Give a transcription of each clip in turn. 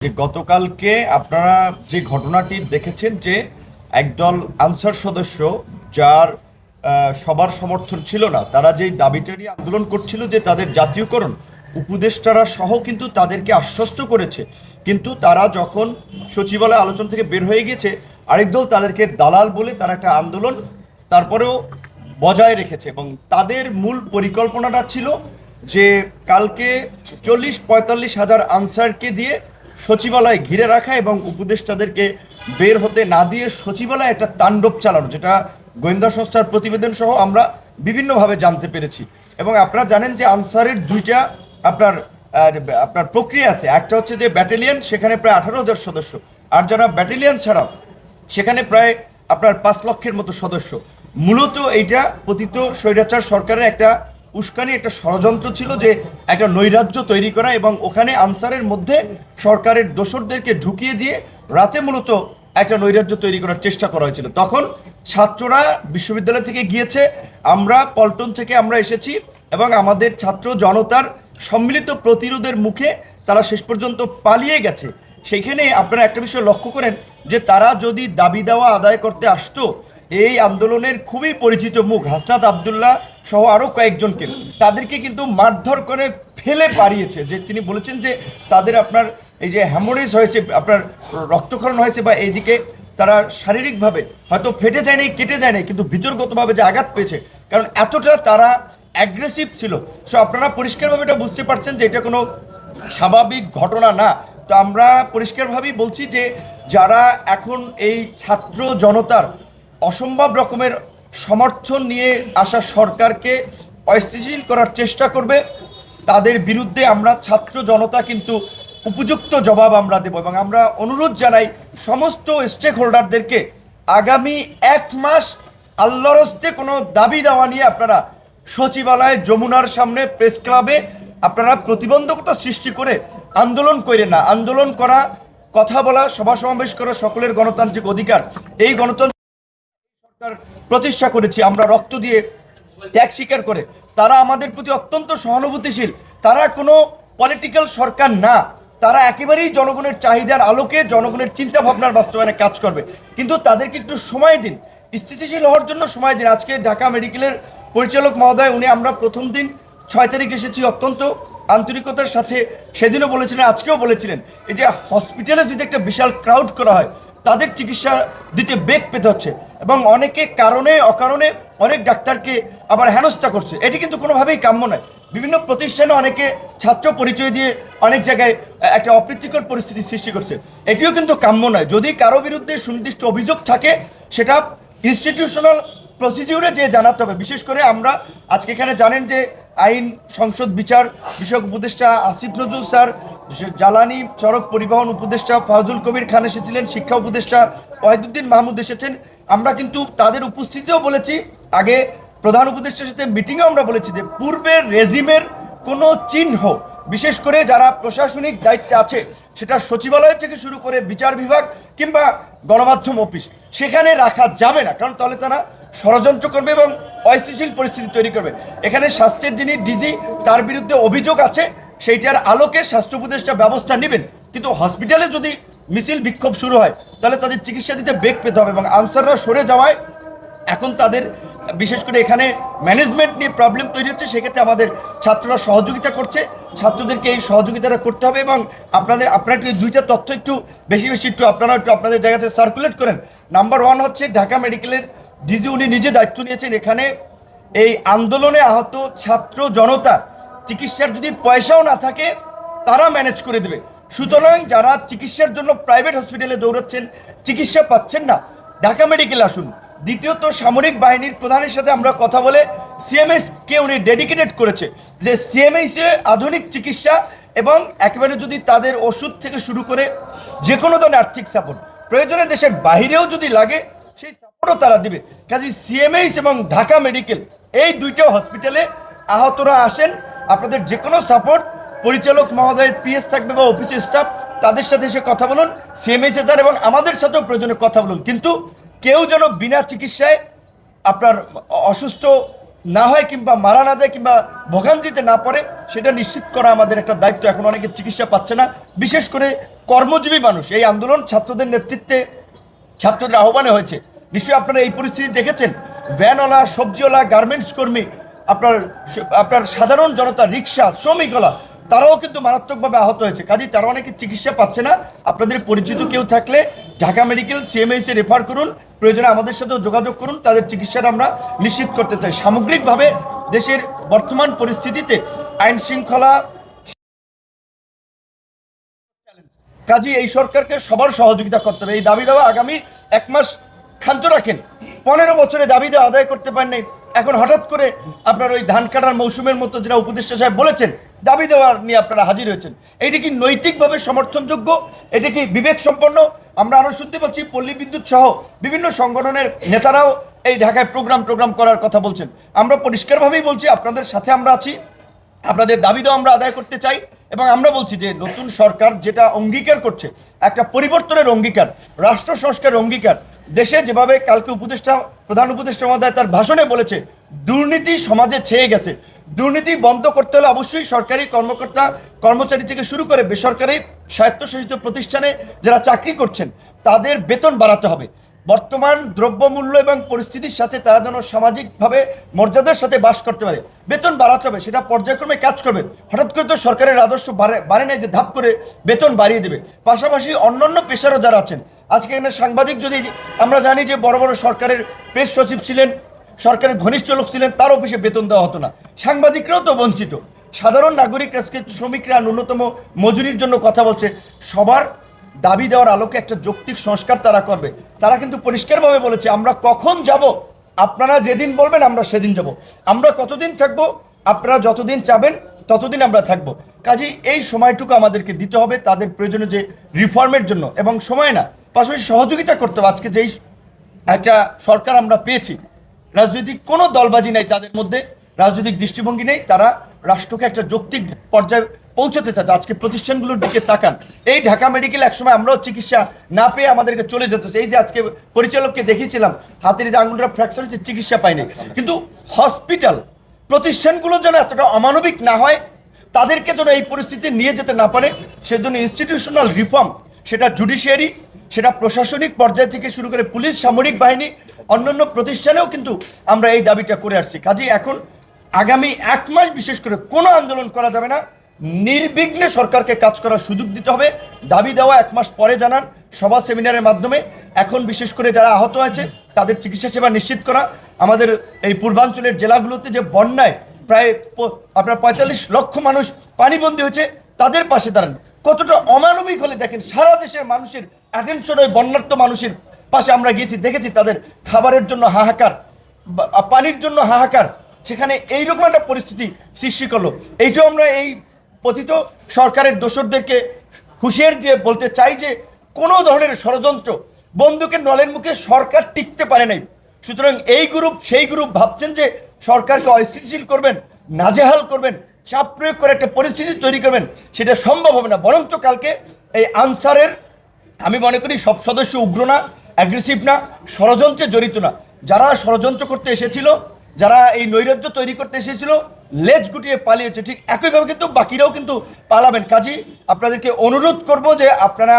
যে গতকালকে আপনারা যে ঘটনাটি দেখেছেন যে একদল আনসার সদস্য যার সবার সমর্থন ছিল না, তারা যেই দাবিটা নিয়ে আন্দোলন করছিল যে তাদের জাতীয়করণ, উপদেষ্টারা সহ কিন্তু তাদেরকে আশ্বস্ত করেছে। কিন্তু তারা যখন সচিবালয় আলোচনা থেকে বের হয়ে গেছে, আরেক দল তাদেরকে দালাল বলে তারা একটা আন্দোলন তারপরেও বজায় রেখেছে এবং তাদের মূল পরিকল্পনাটা ছিল যে কালকে চল্লিশ পঁয়তাল্লিশ হাজার আনসারকে দিয়ে সচিবালয় ঘিরে রাখা এবং উপদেষ্টাদেরকে বের হতে না দিয়ে সচিবালয়ে একটা তাণ্ডব চালানো, যেটা গোয়েন্দা সংস্থার প্রতিবেদন সহ আমরা বিভিন্নভাবে জানতে পেরেছি। এবং আপনারা জানেন যে আনসারের দুইটা আপনার আপনার প্রক্রিয়া আছে। একটা হচ্ছে যে ব্যাটালিয়ন, সেখানে প্রায় আঠারো হাজার সদস্য। আর যারা ব্যাটালিয়ন ছাড়াও, সেখানে প্রায় আপনার পাঁচ লক্ষের মতো সদস্য। মূলত এইটা পতিত স্বৈরাচার সরকারের একটা উস্কানি একটা ষড়যন্ত্র ছিল যে একটা নৈরাজ্য তৈরি করা এবং ওখানে আনসারের মধ্যে সরকারের দোসরদেরকে ঢুকিয়ে দিয়ে রাতে মূলত একটা নৈরাজ্য তৈরি করার চেষ্টা করা হয়েছিল। তখন ছাত্ররা বিশ্ববিদ্যালয় থেকে গিয়েছে, আমরা পল্টন থেকে আমরা এসেছি এবং আমাদের ছাত্র জনতার সম্মিলিত প্রতিরোধের মুখে তারা শেষ পর্যন্ত পালিয়ে গেছে। সেখানে আপনারা একটা বিষয় লক্ষ্য করেন যে তারা যদি দাবি দেওয়া আদায় করতে আসতো এই আন্দোলনের খুবই পরিচিত মুখ হাসনাত আবদুল্লাহ সহ আরও কয়েকজনকে। তাদেরকে কিন্তু মারধর করে ফেলে পারিয়েছে যে তিনি বলেছেন যে তাদের আপনার এই যে হ্যামোরেজ হয়েছে, আপনার রক্তক্ষরণ হয়েছে বা এইদিকে তারা শারীরিকভাবে হয়তো ফেটে যায়নি, কেটে যায়নি, কিন্তু ভিতরগতভাবে যে আঘাত পেয়েছে, কারণ এতটা তারা অ্যাগ্রেসিভ ছিল। সো আপনারা পরিষ্কারভাবে এটা বুঝতে পারছেন যে এটা কোনো স্বাভাবিক ঘটনা না। তো আমরা পরিষ্কারভাবেই বলছি যে যারা এখন এই ছাত্র জনতার অসম্ভব রকমের সমর্থন নিয়ে আসা সরকারকে অস্থিতিশীল করার চেষ্টা করবে। তাদের বিরুদ্ধে আমরা ছাত্র জনতা কিন্তু উপযুক্ত জবাব আমরা দেব এবং আমরা অনুরোধ জানাই সমস্ত স্টেক হোল্ডারদেরকে আগামী এক মাস আল্লাহরস্তে কোনো দাবি দেওয়া নিয়ে আপনারা সচিবালয় যমুনার সামনে প্রেস ক্লাবে আপনারা প্রতিবন্ধকতা সৃষ্টি করে আন্দোলন করে না। আন্দোলন করা, কথা বলা, সভা সমাবেশ করা সকলের গণতান্ত্রিক অধিকার। এই গণতন্ত্র প্রতিষ্ঠা করেছি, আমরা রক্ত দিয়ে ত্যাগ স্বীকার করে। তারা আমাদের প্রতি অত্যন্ত সহানুভূতিশীল। তারা কোনো পলিটিক্যাল সরকার না। তারা একেবারেই জনগণের চাহিদার আলোকে জনগণের চিন্তা ভাবনার বাস্তবায়নে কাজ করবে। কিন্তু তাদেরকে একটু সময় দিন। স্থিতিশীল হওয়ার জন্য সময় দিন। আজকে ঢাকা মেডিকেলের পরিচালক মহোদয়, উনি আমরা প্রথম দিন ছয় তারিখ এসেছি অত্যন্ত আন্তরিকতার সাথে। সেদিনও বলেছিলেন, আজকেও বলেছিলেন, এই যে হসপিটালে যদি একটা বিশাল ক্রাউড করা হয়, তাদের চিকিৎসা দিতে বেগ পেতে হচ্ছে। এবং অনেকে কারণে, অকারণে অনেক ডাক্তারকে আবার হেনস্থা করছে। এটি কিন্তু কোনোভাবেই কাম্য নয়। বিভিন্ন প্রতিষ্ঠানে অনেকে ছাত্র পরিচয় দিয়ে অনেক জায়গায় একটা অপ্রীতিকর পরিস্থিতি সৃষ্টি করছে। এটিও কিন্তু কাম্য নয়। যদি কারও বিরুদ্ধে সুনির্দিষ্ট অভিযোগ থাকে, সেটা ইনস্টিটিউশনাল প্রসিডিউরে যে জানাতে হবে। বিশেষ করে আমরা আজকে এখানে জানেন যে আইন সংসদ বিচার বিষয়ক উপদেষ্টা আসিফ নজরুল স্যার, জ্বালানি সড়ক পরিবহন উপদেষ্টা ফাজুল কবির খান এসেছিলেন, শিক্ষা উপদেষ্টা ওয়াহিদুদ্দিন মাহমুদ এসেছেন আমরা কিন্তু তাদের উপস্থিতিও বলেছি, আগে প্রধান উপদেষ্টার সাথে মিটিংয়েও আমরা বলেছি যে পূর্বের রেজিমের কোনো চিহ্ন, বিশেষ করে যারা প্রশাসনিক দায়িত্বে আছে, সেটা সচিবালয় থেকে শুরু করে বিচার বিভাগ কিংবা গণমাধ্যম অফিস সেখানে রাখা যাবে না। কারণ তাহলে তারা ষড়যন্ত্র করবে এবং অস্থিতিশীল পরিস্থিতি তৈরি করবে। এখানে স্বাস্থ্যের যিনি ডিজি, তার বিরুদ্ধে অভিযোগ আছে, সেইটার আলোকে স্বাস্থ্য উপদেষ্টা ব্যবস্থা নেবেন। কিন্তু হসপিটালে যদি মিছিল বিক্ষোভ শুরু হয়, তাহলে তাদের চিকিৎসা দিতে বেগ পেতে হবে এবং আনসাররা সরে যাওয়ায় এখন তাদের, বিশেষ করে এখানে ম্যানেজমেন্ট নিয়ে প্রবলেম তৈরি হচ্ছে, সেক্ষেত্রে আমাদের ছাত্ররা সহযোগিতা করছে, ছাত্রদেরকে এই সহযোগিতাটা করতে হবে এবং আপনাদের, আপনারা একটু দুইটা তথ্য একটু বেশি বেশি একটু আপনারা একটু আপনাদের জায়গাতে সার্কুলেট করেন। নাম্বার ওয়ান হচ্ছে ঢাকা মেডিকেলের ডিজি উনি নিজে দায়িত্ব নিয়েছেন, এখানে এই আন্দোলনে আহত ছাত্র জনতা, চিকিৎসার যদি পয়সাও না থাকে, তারা ম্যানেজ করে দেবে। সুতরাং যারা চিকিৎসার জন্য প্রাইভেট হসপিটালে দৌড়াচ্ছেন, চিকিৎসা পাচ্ছেন না। ঢাকা মেডিকেল আসুন। দ্বিতীয়ত, সামরিক বাহিনীর প্রধানের সাথে আমরা কথা বলে সিএমএস কে উনি ডেডিকেটেড করেছে যে সিএমএস আধুনিক চিকিৎসা এবং একেবারে যদি তাদের ওষুধ থেকে শুরু করে যে কোনো ধরনের আর্থিক সাপোর্ট প্রয়োজনে দেশের বাইরেও যদি লাগে, সেই সাপোর্টও তারা দিবে। কাজে সিএমএইচ এবং ঢাকা মেডিকেল এই দুইটা হসপিটালে আহতরা আসেন। আপনাদের যে কোনো সাপোর্ট পরিচালক মহোদয়ের পিএস থাকবে বা অফিসের স্টাফ তাদের সাথে এসে কথা বলুন সিএমএইচে যান এবং আমাদের সাথেও প্রয়োজনে কথা বলুন। কিন্তু কেউ যেন বিনা চিকিৎসায় আপনার অসুস্থ না হয় কিংবা মারা না যায় কিংবা ভোগান্তিতে না পড়ে, সেটা নিশ্চিত করা আমাদের একটা দায়িত্ব। এখন অনেকে চিকিৎসা পাচ্ছে না। বিশেষ করে কর্মজীবী মানুষ, এই আন্দোলন ছাত্রদের নেতৃত্বে ছাত্রদের আহ্বানে হয়েছে। নিশ্চয়ই আপনারা এই পরিস্থিতি দেখেছেন। ভ্যানওয়ালা, সবজিওয়ালা, গার্মেন্টস কর্মী, আপনার আপনার সাধারণ জনতা, রিক্সা, শ্রমিকওয়ালা তারাও কিন্তু মারাত্মকভাবে আহত হয়েছে। কাজেই তারা অনেকে চিকিৎসা পাচ্ছে না। আপনাদের পরিচিত কেউ থাকলে ঢাকা মেডিকেল সিএমএইসে রেফার করুন। প্রয়োজনে আমাদের সাথেও যোগাযোগ করুন। তাদের চিকিৎসাটা আমরা নিশ্চিত করতে চাই। সামগ্রিকভাবে দেশের বর্তমান পরিস্থিতিতে আইন শৃঙ্খলা কাজী এই সরকারকে সবার সহযোগিতা করতে হবে। এই দাবি দেওয়া আগামী এক মাস ক্ষান্ত রাখেন। পনেরো বছরে দাবি দেওয়া আদায় করতে পারেন এখন হঠাৎ করে আপনার ওই ধান কাটার মৌসুমের মতো যেটা উপদেষ্টা সাহেব বলেছেন, দাবি দেওয়ার নিয়ে আপনারা হাজির হয়েছেন। এটি কি নৈতিকভাবে সমর্থনযোগ্য? এটি কি বিবেক সম্পন্ন? আমরা আরও শুনতে পাচ্ছি, পল্লী বিদ্যুৎ সহ বিভিন্ন সংগঠনের নেতারাও এই ঢাকায় প্রোগ্রাম প্রোগ্রাম করার কথা বলছেন। আমরা পরিষ্কারভাবেই বলছি, আপনাদের সাথে আমরা আছি। আপনাদের দাবি দাও আমরা আদায় করতে চাই এবং আমরা বলছি যে নতুন সরকার যেটা অঙ্গীকার করছে, একটা পরিবর্তনের অঙ্গীকার, রাষ্ট্র সংস্কারের অঙ্গীকার দেশে যেভাবে কালকে উপদেষ্টা, প্রধান উপদেষ্টা মহোদয় তার ভাষণে বলেছে, দুর্নীতি সমাজে ছেয়ে গেছে। দুর্নীতি বন্ধ করতে হলে অবশ্যই সরকারি কর্মকর্তা, কর্মচারী থেকে শুরু করে বেসরকারি স্বায়ত্তশাসিত প্রতিষ্ঠানে যারা চাকরি করছেন, তাদের বেতন বাড়াতে হবে। বর্তমান দ্রব্যমূল্য এবং পরিস্থিতির সাথে তারা যেন সামাজিকভাবে মর্যাদার সাথে বাস করতে পারে। বেতন বাড়াতে হবে, সেটা পর্যায়ক্রমে কাজ করবে। হঠাৎ করে তো সরকারের আদর্শ বাড়ে বাড়ে নাই যে ধাপ করে বেতন বাড়িয়ে দেবে। পাশাপাশি অন্যান্য পেশারও যারা আছেন আজকে এখানে সাংবাদিক যদি আমরা জানি যে বড় বড় সরকারের প্রেস সচিব ছিলেন, সরকারের ঘনিষ্ঠ লোক ছিলেন, তার অফিসে বেতন দেওয়া হতো না। সাংবাদিকরাও তো বঞ্চিত। সাধারণ নাগরিক, আজকে শ্রমিকরা ন্যূনতম মজুরির জন্য কথা বলছে। সবার দাবি দেওয়ার আলোকে একটা যৌক্তিক সংস্কার তারা করবে। তারা কিন্তু পরিষ্কারভাবে বলেছে, আমরা কখন যাব? আপনারা যেদিন বলবেন, আমরা সেদিন যাব। আমরা কতদিন থাকব? আপনারা যতদিন চাবেন, ততদিন আমরা থাকব। কাজেই এই সময়টুকু আমাদেরকে দিতে হবে, তাদের প্রয়োজনীয় যে রিফর্মের জন্য। এবং সময় না পাশাপাশি সহযোগিতা করতে হবে। আজকে যেই একটা সরকার আমরা পেয়েছি, রাজনৈতিক কোনো দলবাজি নাই তাদের মধ্যে রাজনৈতিক দৃষ্টিভঙ্গি নেই, তারা রাষ্ট্রকে একটা যৌক্তিক পর্যায়ে পৌঁছাতে চাচ্ছে আজকে প্রতিষ্ঠানগুলোর দিকে তাকান। এই ঢাকা মেডিকেল একসময় আমরাও চিকিৎসা না পেয়ে আমাদেরকে চলে যেত। এই যে আজকে পরিচালককে দেখিয়েছিলাম, হাতের যে আঙুলটা ফ্র্যাকচার হচ্ছে চিকিৎসা পায়নি। কিন্তু হসপিটাল প্রতিষ্ঠানগুলো যেন এতটা অমানবিক না হয়, তাদেরকে যেন এই পরিস্থিতি নিয়ে যেতে না পারে, সেজন্য ইনস্টিটিউশনাল রিফর্ম সেটা জুডিশিয়ারি সেটা প্রশাসনিক পর্যায় থেকে শুরু করে পুলিশ, সামরিক বাহিনী, অন্যান্য প্রতিষ্ঠানেও কিন্তু আমরা এই দাবিটা করে আসছি। কাজেই এখন আগামী এক মাস বিশেষ করে কোনো আন্দোলন করা যাবে না। নির্বিঘ্নে সরকারকে কাজ করার সুযোগ দিতে হবে। দাবি দেওয়া এক মাস পরে জানান সভা সেমিনারের মাধ্যমে। এখন বিশেষ করে যারা আহত আছে তাদের চিকিৎসা সেবা নিশ্চিত করা। আমাদের এই পূর্বাঞ্চলের জেলাগুলোতে যে বন্যায় প্রায় আপনার পঁয়তাল্লিশ লক্ষ মানুষ পানিবন্দী হয়েছে, তাদের পাশে দাঁড়ান। কতটা অমানবিক হলে দেখেন সারা দেশের মানুষের অ্যাটেনশন ওই বন্যার্থ মানুষের পাশে আমরা গিয়েছি, দেখেছি তাদের খাবারের জন্য হাহাকার পানির জন্য হাহাকার। সেখানে এইরকম একটা পরিস্থিতি সৃষ্টি করল। এইটাও আমরা এই পতিত সরকারের দোসরদেরকে হুঁশিয়ার দিয়ে বলতে চাই যে, কোনো ধরনের ষড়যন্ত্র বন্দুকের নলের মুখে সরকার টিকতে পারে নাই। সুতরাং এই গ্রুপ সেই গ্রুপ ভাবছেন যে, সরকারকে অস্থিতিশীল করবেন, নাজেহাল করবেন। চাপ প্রয়োগ করে একটা পরিস্থিতি তৈরি করবেন, সেটা সম্ভব হবে না। বরঞ্চ কালকে এই আনসারের, আমি মনে করি সব সদস্য উগ্র না অ্যাগ্রেসিভ না, ষড়যন্ত্রে জড়িত না। যারা ষড়যন্ত্র করতে এসেছিল, যারা এই নৈরাজ্য তৈরি করতে এসেছিল, লেজ গুটিয়ে পালিয়েছে, ঠিক একইভাবে কিন্তু বাকিরাও কিন্তু পালাবেন। কাজী, আপনাদেরকে অনুরোধ করব যে আপনারা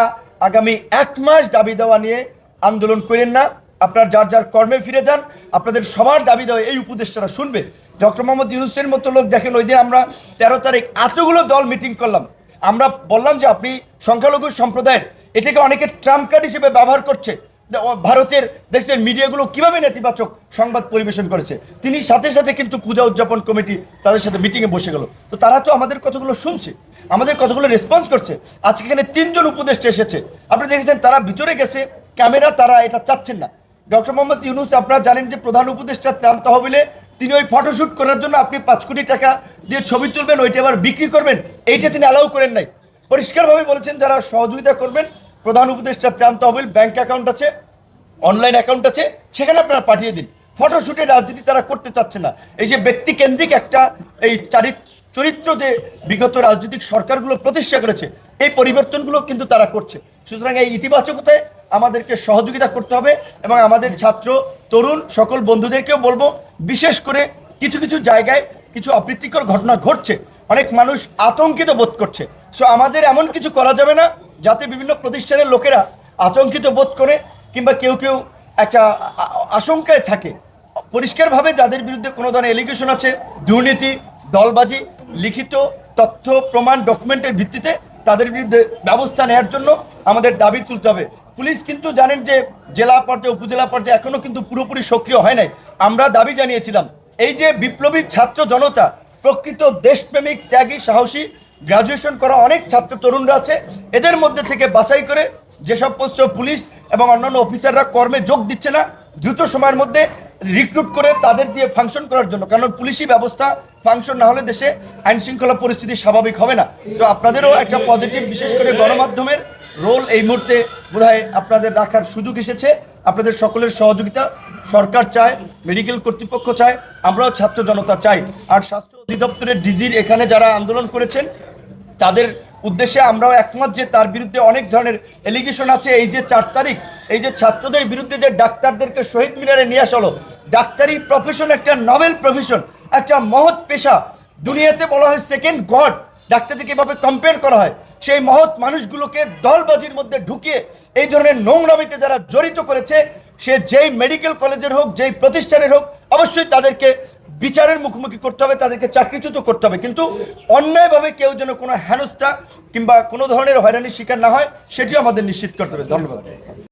আগামী এক মাস দাবি দেওয়া নিয়ে আন্দোলন করেন না। আপনার যার যার কর্মে ফিরে যান, আপনাদের সবার দাবি দেওয়া এই উপদেষ্টারা শুনবে। ডক্টর মোহাম্মদ ইউনুসের মতো লোক দেখেন, ওই দিন আমরা তেরো তারিখ এতগুলো দল মিটিং করলাম। আমরা বললাম যে আপনি সংখ্যালঘু সম্প্রদায়ের, এটাকে অনেকে ট্রাম্প কার্ড হিসেবে ব্যবহার করছে। ভারতের দেখছেন মিডিয়াগুলো কীভাবে নেতিবাচক সংবাদ পরিবেশন করেছে? তিনি সাথে সাথে কিন্তু পূজা উদযাপন কমিটি তাদের সাথে মিটিংয়ে বসে গেল। তো তারা তো আমাদের কথাগুলো শুনছে, আমাদের কথাগুলো রেসপন্স করছে। আজকে এখানে তিনজন উপদেষ্টা এসেছে। আপনি দেখেছেন, তারা ভিতরে গেছে, ক্যামেরা, তারা এটা চাচ্ছেন না। ডক্টর মোহাম্মদ ইউনুস, আপনারা জানেন যে প্রধান উপদেষ্টা ত্রাণ তহবিলে তিনি ওই ফটোশ্যুট করার জন্য আপনি পাঁচ কোটি টাকা দিয়ে ছবি তুলবেন, ওইটা আবার বিক্রি করবেন, এইটা তিনি অ্যালাউ করেন নাই। পরিষ্কারভাবে বলেছেন, যারা সহযোগিতা করবেন, প্রধান উপদেষ্টা ত্রাণ তহবিল ব্যাংক অ্যাকাউন্ট আছে অনলাইন অ্যাকাউন্ট আছে, সেখানে আপনারা পাঠিয়ে দিন। ফটোশ্যুটের রাজনীতি তারা করতে চাচ্ছে না। এই যে ব্যক্তিকেন্দ্রিক একটা এই চারিত, চরিত্র যে বিগত রাজনৈতিক সরকারগুলো প্রতিষ্ঠা করেছে, এই পরিবর্তনগুলো কিন্তু তারা করছে। সুতরাং এই ইতিবাচকতায় আমাদেরকে সহযোগিতা করতে হবে এবং আমাদের ছাত্র, তরুণ সকল বন্ধুদেরকেও বলব, বিশেষ করে কিছু কিছু জায়গায় কিছু অপ্রীতিকর ঘটনা ঘটছে। অনেক মানুষ আতঙ্কিত বোধ করছে। সো আমাদের এমন কিছু করা যাবে না যাতে বিভিন্ন প্রতিষ্ঠানের লোকেরা আতঙ্কিত বোধ করে কিংবা কেউ কেউ একটা আশঙ্কায় থাকে। পরিষ্কারভাবে যাদের বিরুদ্ধে কোনো ধরনের এলিগেশন আছে, দুর্নীতি, দলবাজি, লিখিত তথ্য, প্রমাণ ডকুমেন্টের ভিত্তিতে তাদের বিরুদ্ধে ব্যবস্থা নেওয়ার জন্য আমাদের দাবি তুলতে হবে। পুলিশ কিন্তু জানেন যে জেলা পর্যায়ে, উপজেলা পর্যায়ে এখনও কিন্তু পুরোপুরি সক্রিয় হয় নাই। আমরা দাবি জানিয়েছিলাম, এই যে বিপ্লবী ছাত্র জনতা, প্রকৃত দেশপ্রেমিক, ত্যাগী, সাহসী গ্রাজুয়েশন করা অনেক ছাত্র তরুণরা আছে, এদের মধ্যে থেকে বাছাই করে যেসব পোস্ট পুলিশ এবং অন্যান্য অফিসাররা কর্মে যোগ দিচ্ছে না, দ্রুত সময়ের মধ্যে রিক্রুট করে তাদের দিয়ে ফাংশন করার জন্য। কারণ পুলিশি ব্যবস্থা ফাংশন না হলে দেশে আইন শৃঙ্খলা পরিস্থিতি স্বাভাবিক হবে না। তো আপনাদেরও একটা পজিটিভ বিশেষ করে গণমাধ্যমের রোল এই মুহূর্তে বোধহয় আপনাদের রাখার সুযোগ এসেছে। আপনাদের সকলের সহযোগিতা সরকার চায় মেডিকেল কর্তৃপক্ষ চায়, আমরাও ছাত্র জনতা চাই। আর স্বাস্থ্য অধিদপ্তরের ডিজির এখানে যারা আন্দোলন করেছেন, তাদের উদ্দেশ্যে আমরাও একমত যে তার বিরুদ্ধে অনেক ধরনের এলিগেশন আছে। এই যে চার তারিখ, এই যে ছাত্রদের বিরুদ্ধে যে ডাক্তারদেরকে শহীদ মিনারে নিয়ে আসলো ডাক্তারি প্রফেশন একটা নভেল প্রফেশন একটা মহৎ পেশা। দুনিয়াতে বলা হয় সেকেন্ড গড ডাক্তারদেরকে এভাবে কম্পেয়ার করা হয়। সেই মহৎ মানুষগুলোকে দলবাজির মধ্যে ঢুকিয়ে এই ধরনের নোংরামিতে যারা জড়িত করেছে, সে যেই মেডিকেল কলেজের হোক, যেই প্রতিষ্ঠানের হোক, অবশ্যই তাদেরকে বিচারের মুখোমুখি করতে হবে, তাদেরকে চাকরিচ্যুত করতে হবে। কিন্তু অন্যায়ভাবে কেউ যেন কোনো হেনস্থা কিংবা কোনো ধরনের হয়রানির শিকার না হয়, সেটিও আমাদের নিশ্চিত করতে হবে। ধন্যবাদ।